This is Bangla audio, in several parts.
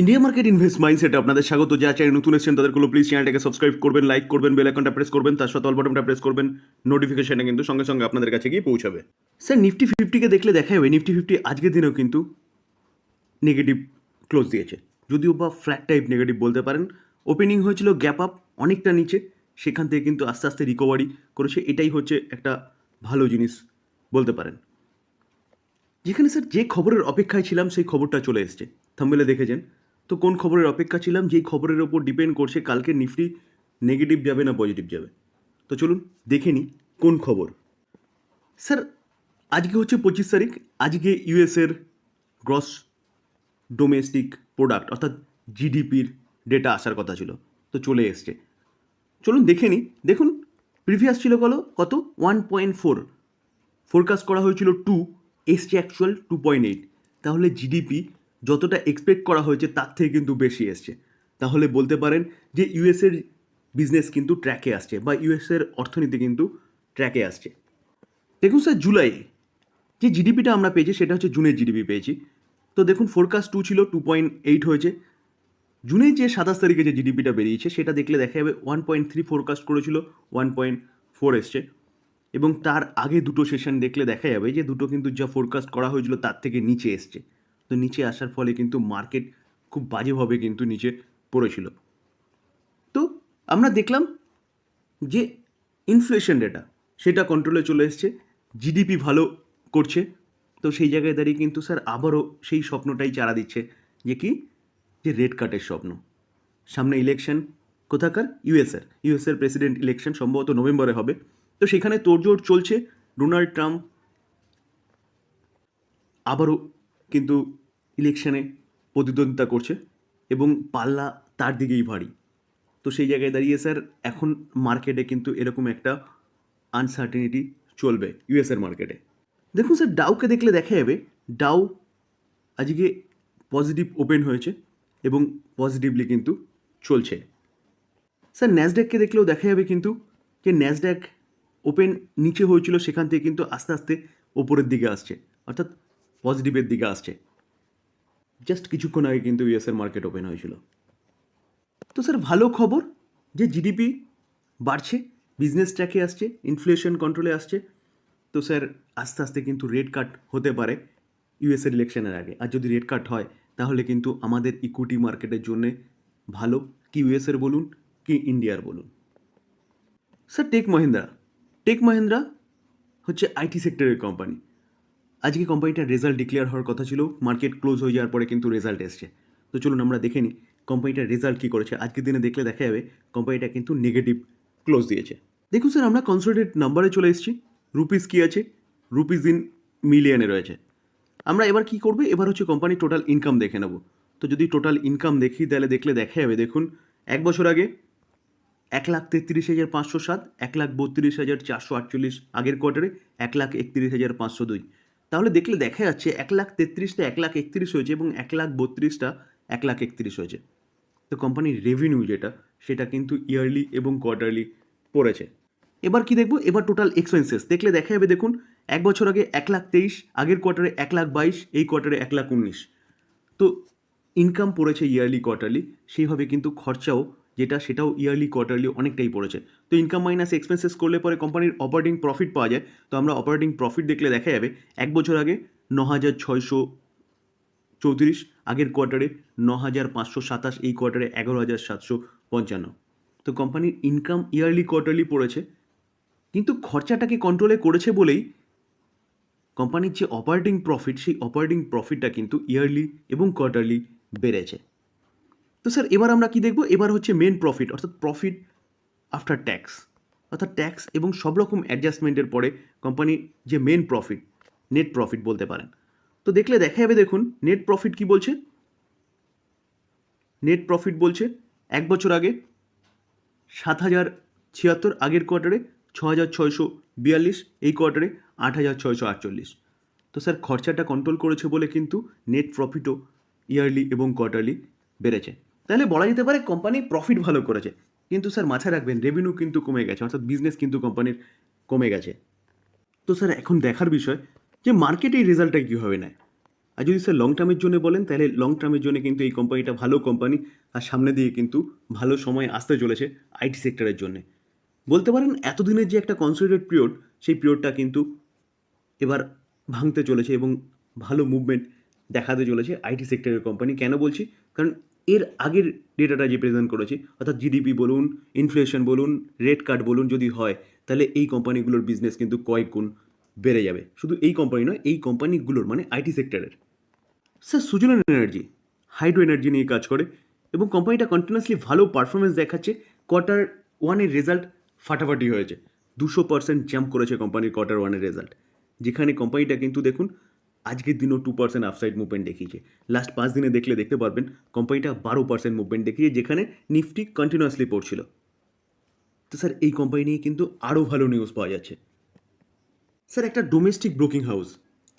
ইন্ডিয়া মার্কেট ইনভেস্ট মাইন্ডসেটে আপনাদের স্বাগত। যা চ্যানেল নতুন এসেছেন তাদেরগুলো প্লিজ চ্যানেলটাকে সাবস্ক্রাইব করবেন লাইক করবেন বেল আইকনটা প্রেস করবেন, তার সাথে অল বাটনটা প্রেস করবেন নোটিফিকেশনটা কিন্তু সঙ্গে সঙ্গে আপনাদের কাছে গিয়ে পৌঁছাবে। স্যার নিফটি ফিফটিকে দেখলে দেখা যাবে নিফটি ফিফটি আজকের দিনেও কিন্তু নেগেটিভ ক্লোজ দিয়েছে। যদিও বা ফ্ল্যাট টাইপ নেগেটিভ বলতে পারেন ওপেনিং হয়েছিল গ্যাপ আপ অনেকটা নিচে, সেখান থেকে কিন্তু আস্তে আস্তে রিকভারি করেছে। এটাই হচ্ছে একটা ভালো জিনিস বলতে পারেন। যেখানে স্যার যে খবরের অপেক্ষায় ছিলাম, সেই খবরটা চলে এসছে। থাম্বেলে দেখেছেন। তো কোন খবরের অপেক্ষা ছিলাম? যেই খবরের ওপর ডিপেন্ড করছে, কালকে নিফটি নেগেটিভ যাবে না পজিটিভ যাবে। তো চলুন দেখে নিই কোন খবর। স্যার, আজকে হচ্ছে পঁচিশ তারিখ। আজকে ইউএসের গ্রস ডোমেস্টিক প্রোডাক্ট অর্থাৎ জিডিপির ডেটা আসার কথা ছিল। তো চলে এসছে। চলুন দেখে নিই। দেখুন প্রিভিয়াস ছিল কত কত? ওয়ান পয়েন্ট ফোর ফোরকাস্ট করা হয়েছিল টু এসছে অ্যাকচুয়াল টু পয়েন্ট এইট তাহলে জিডিপি যতটা এক্সপেক্ট করা হয়েছে তার থেকে কিন্তু বেশি এসছে। তাহলে বলতে পারেন যে ইউএসের বিজনেস কিন্তু ট্র্যাকে আসছে বা ইউএসের অর্থনীতি কিন্তু ট্র্যাকে আসছে। দেখুন স্যার জুলাই যে জিডিপিটা আমরা পেয়েছি সেটা হচ্ছে জুনের জিডিপি পেয়েছি। তো দেখুন ফোরকাস্ট টু ছিল টু পয়েন্ট এইট হয়েছে। জুনে যে সাতাশ তারিখে যে জিডিপিটা বেরিয়েছে সেটা দেখলে দেখা যাবে ওয়ান পয়েন্ট থ্রি ফোরকাস্ট করেছিল ওয়ান পয়েন্ট ফোর এসছে। এবং তার আগে দুটো সেশন দেখলে দেখা যাবে যে দুটো কিন্তু যা ফোরকাস্ট করা হয়েছিল তার থেকে নিচে এসছে। তো নিচে আসার ফলে কিন্তু মার্কেট খুব বাজেভাবে কিন্তু নিচে পড়েছিল। তো আমরা দেখলাম যে ইনফ্লেশন ডেটা সেটা কন্ট্রোলে চলে এসছে জিডিপি ভালো করছে, তো সেই জায়গায় দাঁড়িয়ে কিন্তু স্যার আবারও সেই স্বপ্নটাই চারা দিচ্ছে যে কি? যে রেড কার্ডের স্বপ্ন। সামনে ইলেকশন কোথাকার? ইউএসের ইউএসএর প্রেসিডেন্ট ইলেকশন সম্ভবত নভেম্বরে হবে। তো সেখানে তোড়জোড় চলছে ডোনাল্ড ট্রাম্প আবারও কিন্তু ইলেকশানে প্রতিদ্বন্দ্বিতা করছে এবং পাল্লা তার দিকেই ভারী। তো সেই জায়গায় দাঁড়িয়ে স্যার, এখন মার্কেটে কিন্তু এরকম একটা আনসার্টেনিটি চলবে ইউএসের মার্কেটে। দেখুন স্যার ডাউকে দেখলে দেখা যাবে ডাউ আজকে পজিটিভ ওপেন হয়েছে এবং পজিটিভলি কিন্তু চলছে। স্যার ন্যাসড্যাককে দেখলেও দেখা যাবে কিন্তু যে ন্যাসড্যাক ওপেন নিচে হয়েছিল, সেখান থেকে কিন্তু আস্তে আস্তে ওপরের দিকে আসছে। অর্থাৎ পজিটিভের দিকে আসছে। জাস্ট কিছুক্ষণ আগে কিন্তু ইউএসের মার্কেট ওপেন হয়েছিল। তো স্যার ভালো খবর যে জিডিপি বাড়ছে বিজনেস ট্র্যাকে আসছে ইনফ্লেশন কন্ট্রোলে আসছে। তো স্যার আস্তে আস্তে কিন্তু রেড কাট হতে পারে ইউএসের ইলেকশনের আগে। আর যদি রেড কাট হয়, তাহলে কিন্তু আমাদের ইকুইটি মার্কেটের জন্য ভালো। কি ইউএসের বলুন, কি ইন্ডিয়ার বলুন। Sir tech Mahindra tech Mahindra হচ্ছে আইটি সেক্টরের কোম্পানি আজকে কোম্পানিটার রেজাল্ট ডিক্লেয়ার হওয়ার কথা ছিল মার্কেট ক্লোজ হয়ে যাওয়ার পরে কিন্তু রেজাল্ট এসছে। তো চলুন আমরা দেখে নিই কোম্পানিটার রেজাল্ট কী করেছে। আজকের দিনে দেখলে দেখা যাবে কোম্পানিটা কিন্তু নেগেটিভ ক্লোজ দিয়েছে। দেখুন স্যার আমরা কনসোলিডেট নাম্বারে চলে এসেছি। রুপিস কী আছে? রুপিস ইন মিলিয়নে রয়েছে। আমরা এবার কি করবে? এবার হচ্ছে কোম্পানির টোটাল ইনকাম দেখে নেব। তো যদি টোটাল ইনকাম দেখি, তাহলে দেখলে দেখা যাবে, দেখুন, এক বছর আগে এক লাখ তেত্রিশ হাজার পাঁচশো সাত, এক লাখ বত্রিশ হাজার চারশো আটচল্লিশ, আগের কোয়ার্টারে এক লাখ একত্রিশ হাজার পাঁচশো দুই। তাহলে দেখলে দেখা যাচ্ছে এক লাখ তেত্রিশটা, এক লাখ একত্রিশ হয়েছে এবং এক লাখ বত্রিশটা, এক লাখ একত্রিশ হয়েছে। তো কোম্পানির রেভিনিউ যেটা, সেটা কিন্তু ইয়ারলি এবং কোয়ার্টারলি পড়েছে। এবার কি দেখব? এবার টোটাল এক্সপেন্সেস দেখলে দেখা যাবে দেখুন, এক বছর আগে এক লাখ তেইশ, আগের কোয়ার্টারে এক লাখ বাইশ, এই কোয়ার্টারে এক লাখ উনিশ। তো ইনকাম পড়েছে ইয়ারলি কোয়ার্টারলি সেইভাবে কিন্তু খরচাও যেটা সেটাও ইয়ারলি কোয়ার্টারলি অনেকটাই পড়েছে। তো ইনকাম মাইনাস এক্সপেন্সেস করলে পরে কোম্পানির অপারেটিং প্রফিট পাওয়া যায়। তো আমরা অপারেটিং প্রফিট দেখলে দেখা যাবে, এক বছর আগে ন হাজার ছয়শো চৌত্রিশ, আগের কোয়ার্টারে ন হাজার পাঁচশো সাতাশ, এই কোয়ার্টারে এগারো হাজার সাতশো পঞ্চান্ন। তো কোম্পানির ইনকাম ইয়ারলি কোয়ার্টারলি পড়েছে, কিন্তু খরচাটাকে কন্ট্রোলে করেছে বলেই কোম্পানির যে অপারেটিং প্রফিট সেই অপারেটিং প্রফিটটা কিন্তু ইয়ারলি এবং কোয়ার্টারলি বেড়েছে। তো স্যার, এবার আমরা কি দেখব? এবার হচ্ছে মেন প্রফিট অর্থাৎ প্রফিট আফটার ট্যাক্স অর্থাৎ ট্যাক্স এবং সব রকম অ্যাডজাস্টমেন্টের পরে কোম্পানির যে মেন প্রফিট নেট প্রফিট বলতে পারেন। তো দেখলে দেখা যাবে দেখুন নেট প্রফিট কি বলছে? নেট প্রফিট বলছে, এক বছর আগে সাত হাজার ছিয়াত্তর, আগের কোয়ার্টারে ছ হাজার ছয়শো বিয়াল্লিশ, এই কোয়ার্টারে আট হাজার ছয়শো আটচল্লিশ। তো স্যার, খরচাটা কন্ট্রোল করেছে বলে কিন্তু নেট প্রফিটও ইয়ারলি এবং কোয়ার্টারলি বেড়েছে। তাহলে বলা যেতে পারে কোম্পানি প্রফিট ভালো করেছে। কিন্তু স্যার মাথায় রাখবেন রেভিনিউ কিন্তু কমে গেছে, অর্থাৎ বিজনেস কিন্তু কোম্পানির কমে গেছে। তো স্যার এখন দেখার বিষয় যে মার্কেট এই রেজাল্টটা কীভাবে নেয়? আর যদি স্যার লং টার্মের জন্য বলেন, তাহলে লং টার্মের জন্য কিন্তু এই কোম্পানিটা ভালো কোম্পানি আর সামনে দিয়ে কিন্তু ভালো সময় আসতে চলেছে আইটি সেক্টরের জন্য। বলতে পারেন এতদিনের যে একটা কনসিডারেট পিরিয়ড সেই পিরিয়ডটা কিন্তু এবার ভাঙতে চলেছে এবং ভালো মুভমেন্ট দেখাতে চলেছে আইটি সেক্টরের কোম্পানি কেন বলছি? কারণ এর আগের ডেটাটা যে প্রেজেন্ট করেছে, অর্থাৎ জিডিপি বলুন ইনফ্লেশন বলুন রেট কার্ড বলুন যদি হয়, তাহলে এই কোম্পানিগুলোর বিজনেস কিন্তু কয়েক গুণ বেড়ে যাবে। শুধু এই কোম্পানি নয়, এই কোম্পানিগুলোর মানে আইটি সেক্টরের sir Suzlon energy hydro energy নিয়ে কাজ করে এবং কোম্পানিটা কন্টিনিউয়াসলি ভালো পারফরমেন্স দেখাচ্ছে কোয়ার্টার ওয়ানের রেজাল্ট ফাটাফাটি হয়েছে। দুশো পার্সেন্ট জাম্প করেছে কোম্পানির কোয়ার্টার ওয়ানের রেজাল্ট যেখানে কোম্পানিটা কিন্তু দেখুন আজকের দিনও টু পার্সেন্ট আপসাইড মুভমেন্ট দেখিয়েছে। লাস্ট পাঁচ দিনে দেখলে দেখতে পারবেন কোম্পানিটা বারো পার্সেন্ট মুভমেন্ট দেখিয়েছে, যেখানে নিফটি কন্টিনিউয়াসলি পড়ছিল। তো স্যার এই কোম্পানি নিয়ে কিন্তু আরও ভালো নিউজ পাওয়া যাচ্ছে। স্যার একটা ডোমেস্টিক ব্রোকিং হাউস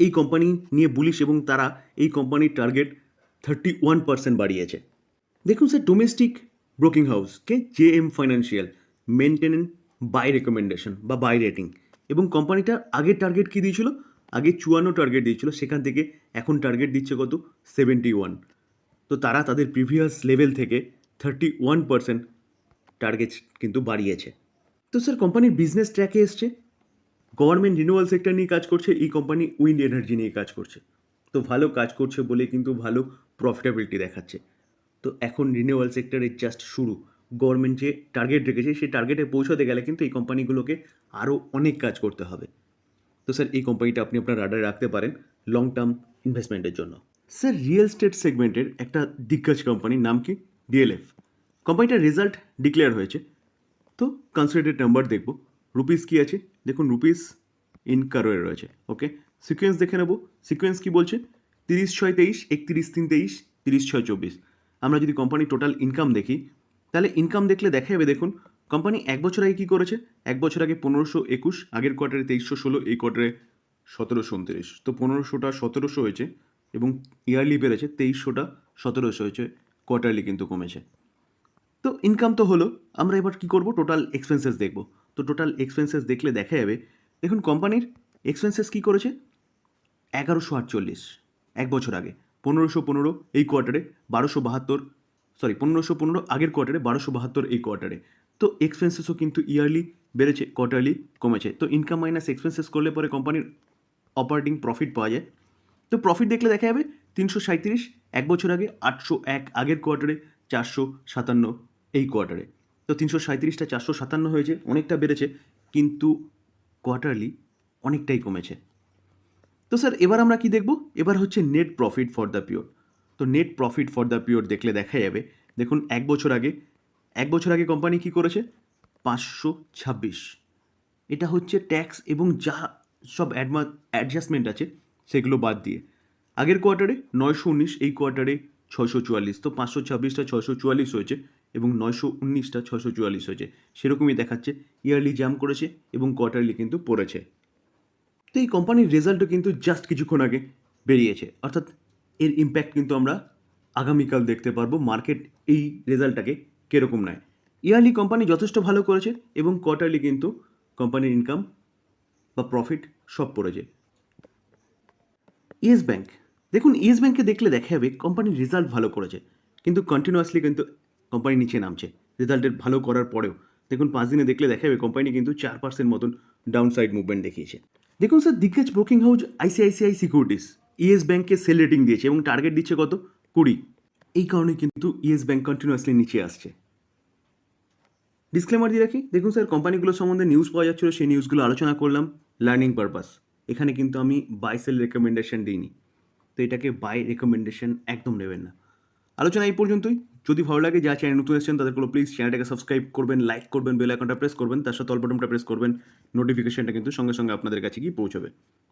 এই কোম্পানি নিয়ে বুলিশ এবং তারা এই কোম্পানির টার্গেট থার্টি ওয়ান পার্সেন্ট বাড়িয়েছে। দেখুন sir domestic broking হাউসকে J M financial maintenance buy recommendation বা বাই রেটিং এবং কোম্পানিটার আগের টার্গেট কী দিয়েছিল? আগে চুয়ান্ন টার্গেট দিয়েছিল, সেখান থেকে এখন টার্গেট দিচ্ছে কত? সেভেন্টি ওয়ান তো তারা তাদের প্রিভিয়াস লেভেল থেকে থার্টি ওয়ান পার্সেন্ট টার্গেট কিন্তু বাড়িয়েছে। তো স্যার কোম্পানির বিজনেস ট্র্যাকে এসছে। গভর্নমেন্ট রিনিউয়াল সেক্টর নিয়ে কাজ করছে, এই কোম্পানি উইন্ড এনার্জি নিয়ে কাজ করছে। তো ভালো কাজ করছে বলে কিন্তু ভালো প্রফিটেবিলিটি দেখাচ্ছে। তো এখন রিনিউয়াল সেক্টরের জাস্ট শুরু। গভর্নমেন্ট যে টার্গেট রেখেছে, সেই টার্গেটে পৌঁছাতে গেলে কিন্তু এই কোম্পানিগুলোকে আরও অনেক কাজ করতে হবে। তো স্যার, এই কোম্পানিটা আপনি আপনার রাডারে রাখতে পারেন লং টার্ম ইনভেস্টমেন্টের জন্য। স্যার রিয়েল স্টেট সেগমেন্টের একটা দিগ্গজ কোম্পানির নাম কি? ডিএলএফ কোম্পানিটার রেজাল্ট ডিক্লেয়ার হয়েছে। তো কনসিডারেড নাম্বার দেখব। রুপিস কি আছে? দেখুন রুপিস ইন কারোয়ে রয়েছে ওকে সিকোয়েন্স দেখে নেব। সিকোয়েন্স কি বলছে? তিরিশ ছয় তেইশ, একত্রিশ তিন তেইশ, তিরিশ ছয় চব্বিশ। আমরা যদি কোম্পানির টোটাল ইনকাম দেখি, তাহলে ইনকাম দেখলে দেখা যাবে দেখুন কোম্পানি এক বছর আগে কী করেছে? এক বছর আগে পনেরোশো একুশ, আগের কোয়ার্টারে তেইশশো ষোলো, এই কোয়ার্টারে সতেরোশো উনত্রিশ। তো পনেরোশোটা সতেরোশো হয়েছে এবং ইয়ারলি বেড়েছে, তেইশশোটা সতেরোশো হয়েছে কোয়ার্টারলি কিন্তু কমেছে। তো ইনকাম তো হলো, আমরা এবার কি করব? টোটাল এক্সপেন্সেস দেখব। তো টোটাল এক্সপেন্সেস দেখলে দেখা যাবে, দেখুন কোম্পানির এক্সপেন্সেস কী করেছে? এগারোশো আটচল্লিশ, এক বছর আগে। পনেরোশো পনেরো, এই কোয়ার্টারে বারোশো বাহাত্তর সরি পনেরোশো পনেরো, আগের কোয়ার্টারে বারোশো বাহাত্তর, এই কোয়ার্টারে তো এক্সপেন্সেসও কিন্তু ইয়ারলি বেড়েছে কোয়ার্টারলি কমেছে। তো ইনকাম মাইনাস এক্সপেন্সেস করলে পরে কোম্পানির অপারেটিং প্রফিট পাওয়া যায়। তো প্রফিট দেখলে দেখা যাবে তিনশো সাঁত্রিশ এক বছর আগে আটশো এক, আগের কোয়ার্টারে চারশো সাতান্ন, এই কোয়ার্টারে তো তিনশো সাঁত্রিশটা চারশো সাতান্ন হয়েছে, অনেকটা বেড়েছে, কিন্তু কোয়ার্টারলি অনেকটাই কমেছে। তো স্যার, এবার আমরা কি দেখব? এবার হচ্ছে net profit for the pure তো net profit for the pure দেখলে দেখা যাবে, দেখুন, এক বছর আগে এক বছর আগে কোম্পানি কি করেছে? পাঁচশো ছাব্বিশ। এটা হচ্ছে ট্যাক্স এবং যা সব অ্যাডমা অ্যাডজাস্টমেন্ট আছে, সেগুলো বাদ দিয়ে। আগের কোয়ার্টারে নয়শো উনিশ, এই কোয়ার্টারে ছশো চুয়াল্লিশ। তো পাঁচশো ছাব্বিশটা ছশো চুয়াল্লিশ হয়েছে এবং নয়শো উনিশটা ছশো চুয়াল্লিশ হয়েছে। সেরকমই দেখাচ্ছে ইয়ারলি জাম্প করেছে এবং কোয়ার্টারলি কিন্তু পড়েছে। তো এই কোম্পানির রেজাল্টও কিন্তু জাস্ট কিছুক্ষণ আগে বেরিয়েছে। অর্থাৎ এর ইম্প্যাক্ট কিন্তু আমরা আগামীকাল দেখতে পারব। মার্কেট এই রেজাল্টটাকে কীরকম নেয় ইয়ারলি কোম্পানি যথেষ্ট ভালো করেছে এবং কোয়ার্টারলি কিন্তু কোম্পানির ইনকাম বা প্রফিট সব পড়েছে। ইয়েস ব্যাঙ্ক দেখুন ইয়েস ব্যাংকে দেখলে দেখা যাবে কোম্পানির রেজাল্ট ভালো করেছে, কিন্তু কন্টিনিউয়াসলি কিন্তু কোম্পানি নিচে নামছে। রেজাল্টের ভালো করার পরেও, দেখুন পাঁচ দিনে দেখলে দেখা যাবে কোম্পানি কিন্তু চার পার্সেন্ট মতন ডাউন সাইড মুভমেন্ট দেখিয়েছে। দেখুন sir দিগ্গজ broking house ICICI securities yes ব্যাংকে সেল রেটিং দিয়েছে এবং টার্গেট দিচ্ছে কত? কুড়ি। এই কারণে কিন্তু ইয়েস ব্যাংক কন্টিনিউয়াসলি নিচে আসছে। ডিসক্লেমার দিয়ে রাখি, দেখুন স্যার কোম্পানিগুলো সম্বন্ধে নিউজ পাওয়া যাচ্ছিল, সেই নিউজগুলো আলোচনা করলাম লার্নিং পারপাস এখানে কিন্তু আমি বাই সেল রেকমেন্ডেশন দিইনি। তো এটাকে বাই রেকমেন্ডেশন একদম নেবেন না। আলোচনা এই পর্যন্তই। যদি ভালো লাগে যা চ্যানেল নতুন এসেছেন তাদেরগুলো প্লিজ চ্যানেলটাকে সাবস্ক্রাইব করবেন লাইক করবেন বেল আইকনটা প্রেস করবেন, তার সাথে অল বাটনটা প্রেস করবেন নোটিফিকেশনটা কিন্তু সঙ্গে সঙ্গে আপনাদের কাছে গিয়ে পৌঁছবে।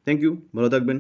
থ্যাংক ইউ ভালো থাকবেন।